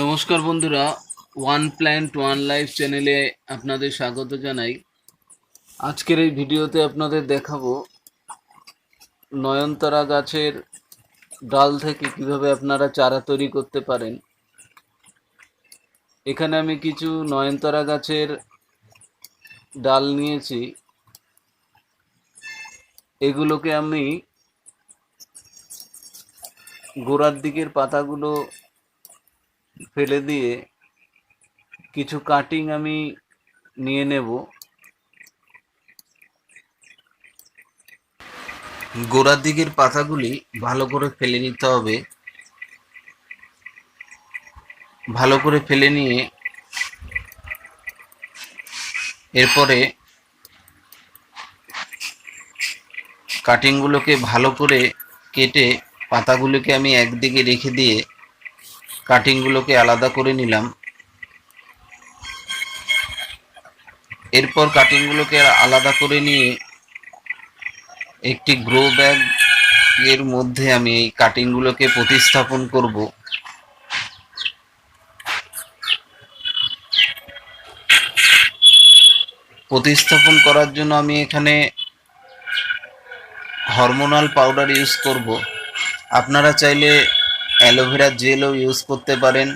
নমস্কার বন্ধুরা one plant one life চ্যানেলে আপনাদের স্বাগত জানাই। আজকের এই ভিডিওতে আপনাদের দেখাবো নয়নতারা গাছের ডাল থেকে কীভাবে আপনারা চারা তৈরি করতে পারেন। এখানে আমি কিছু নয়নতারা গাছের ডাল নিয়েছি। এগুলোকে আমি গোড়ার দিকের পাতাগুলো ফেলে দিয়ে কিছু কাটিং আমি নিয়ে নেব। গোড়ার দিকের পাতাগুলি ভালো করে ফেলে নিতে হবে। ভালো করে ফেলে নিয়ে এরপরে কাটিংগুলোকে ভালো করে কেটে পাতাগুলোকে আমি একদিকে রেখে দিয়ে কাটিংগুলোকে আলাদা করে নিলাম। এরপর কাটিংগুলোকে আলাদা করে নিয়ে একটি গ্রো ব্যাগ এর মধ্যে আমি এই কাটিংগুলোকে প্রতিস্থাপন করব। প্রতিস্থাপন করার জন্য আমি এখানে হরমোনাল পাউডার ইউজ করব। আপনারা চাইলে অ্যালোভেরা জেলও ইউজ করতে পারেন।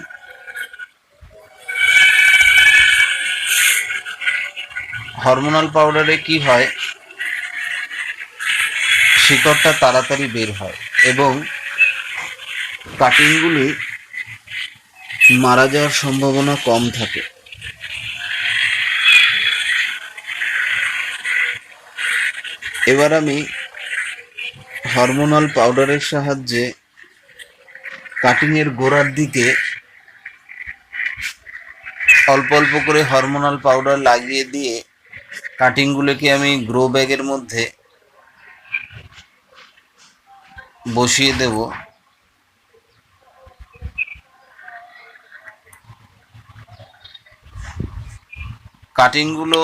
হরমোনাল পাউডারে কি হয়? শিকড়টা তাড়াতাড়ি বের হয় এবং কাটিংগুলি মারা যাওয়ার সম্ভাবনা কম থাকে। এবার আমি হরমোনাল পাউডারের সাহায্যে কাটিংয়ের গোড়ার দিকে অল্প অল্প করে হরমোনাল পাউডার লাগিয়ে দিয়ে কাটিংগুলোকে আমি গ্রো ব্যাগের মধ্যে বসিয়ে দেব। কাটিংগুলো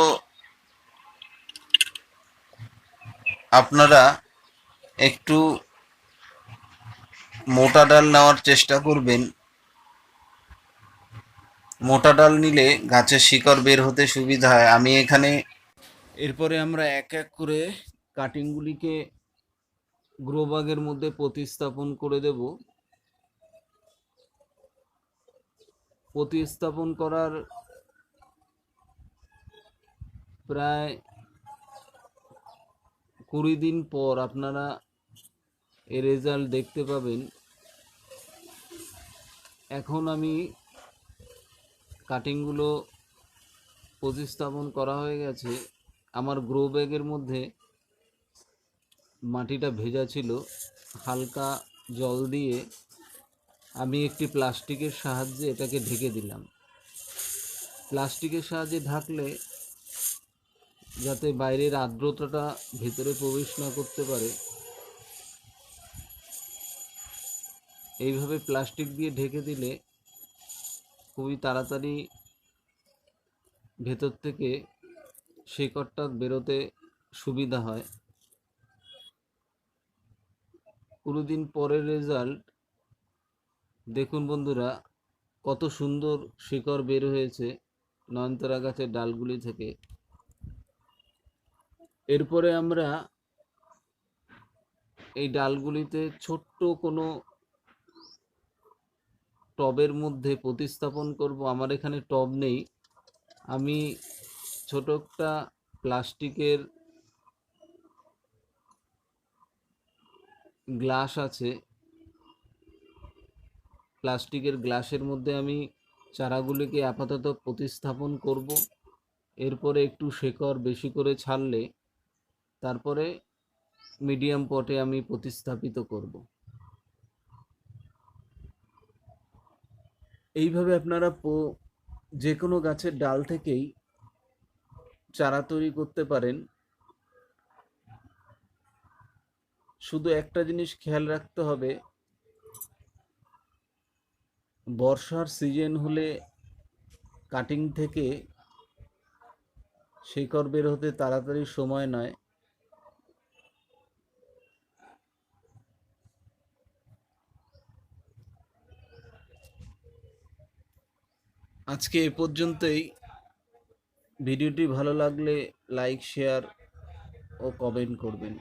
আপনারা একটু মোটা ডাল নেওয়ার চেষ্টা করবেন। মোটা ডাল নিলে গাছের শিকড় বের হতে সুবিধা হয়। আমি এখানে এরপরে আমরা এক এক করে কাটিংগুলিকে গ্রো বাগের মধ্যে প্রতিস্থাপন করে দেব। প্রতিস্থাপন করার প্রায় কুড়ি দিন পর আপনারা এর রেজাল্ট দেখতে পাবেন। এখন আমি কাটিংগুলো প্রতিস্থাপন করা হয়ে গেছে। আমার গ্রো ব্যাগের মধ্যে মাটিটা ভেজা ছিল। হালকা জল দিয়ে আমি একটি প্লাস্টিকের সাহায্যে এটাকে ঢেকে দিলাম। প্লাস্টিকের সাহায্যে ঢাকলে যাতে বাইরের আর্দ্রতাটা ভেতরে প্রবেশ না করতে পারে এইভাবে প্লাস্টিক দিয়ে ঢেকে দিলে খুবই তাড়াতাড়ি ভেতর থেকে শিকড়টা বেরোতে সুবিধা হয়। কুড়ি দিন পরের রেজাল্ট দেখুন বন্ধুরা, কত সুন্দর শিকড় বের হয়েছে নয়নতারা গাছের ডালগুলি থেকে। এরপরে আমরা এই ডালগুলিতে ছোট্ট কোনো টবের মধ্যে প্রতিস্থাপন করব, আমার এখানে টব নেই। আমি ছোট একটা প্লাস্টিকের গ্লাস আছে। প্লাস্টিকের গ্লাসের মধ্যে আমি চারাগুলিকে আপাতত প্রতিস্থাপন করব। এরপরে একটু শেকড় বেশি করে ছাড়লে তারপরে মিডিয়াম পটে আমি প্রতিস্থাপিত করব। এইভাবে আপনারা যে কোনো গাছের ডাল থেকেই চারা তৈরি করতে পারেন। শুধু একটা জিনিস খেয়াল রাখতে হবে, বর্ষার সিজন হলে কাটিং থেকে শিকড় বের হতে তাড়াতাড়ি সময় নয়। আজকে এ পর্যন্তই। ভিডিওটি ভালো লাগলে লাইক শেয়ার ও কমেন্ট করবেন।